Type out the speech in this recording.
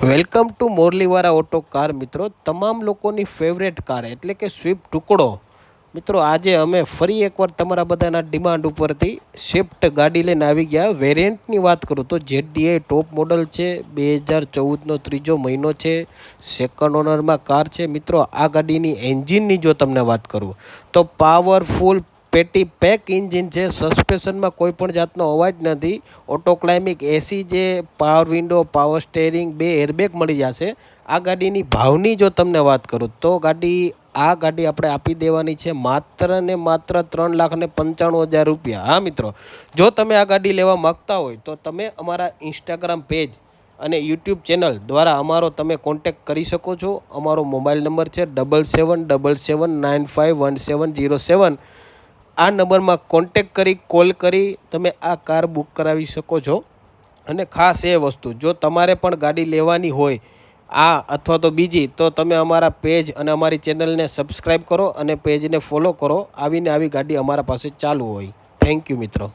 Welcome to Morliwala auto car મિત્રો. તમામ લોકોની ફેવરેટ કાર એટલે કે સ્વિફ્ટ ટુકડો. મિત્રો, આજે અમે ફરી એકવાર તમારા બધાના ડિમાન્ડ ઉપરથી સ્વિફ્ટ ગાડી લઈને આવી ગયા. વેરિયન્ટની વાત કરું તો જેડીઆઈ ટોપ મોડલ છે, બે હજાર ચૌદનો ત્રીજો મહિનો છે સેકન્ડ ઓનરમાં કાર છે. મિત્રો, આ ગાડીની એન્જિનની જો તમને વાત કરું, તો પાવરફુલ પેટી પેક ઇન્જિન છે. સસ્પેન્શનમાં કોઈ પણ જાતનો અવાજ નથી. ઓટો ક્લાઇમિક એસી જે પાવર વિન્ડો, પાવર સ્ટેરિંગ, બે એરબેગ મળી જશે. આ ગાડીની ભાવની જો તમને વાત કરું તો ગાડી, આ ગાડી આપણે આપી દેવાની છે માત્ર ને માત્ર ત્રણ લાખ ને પંચાણું હજાર રૂપિયા. હા, મિત્રો? જો તમે આ ગાડી લેવા માગતા હોય તો તમે અમારા ઇન્સ્ટાગ્રામ પેજ અને યુટ્યુબ ચેનલ દ્વારા અમારો તમે કોન્ટેક્ટ કરી શકો છો. અમારો મોબાઈલ નંબર છે double seven double seven nine five one seven zero seven આ નંબરમાં કોન્ટેક કરી કોલ કરી, તમે આ કાર બુક કરાવી શકો છો. અને ખાસ એ વસ્તુ, જો તમારે પણ ગાડી લેવાની હોય, આ અથવા તો બીજી, તો તમે અમારા પેજ અને અમારી ચેનલને સબસ્ક્રાઈબ કરો અને પેજને ફોલો કરો. આવીને આવી ગાડી અમારા પાસે ચાલુ હોય. થેન્ક યુ મિત્રો.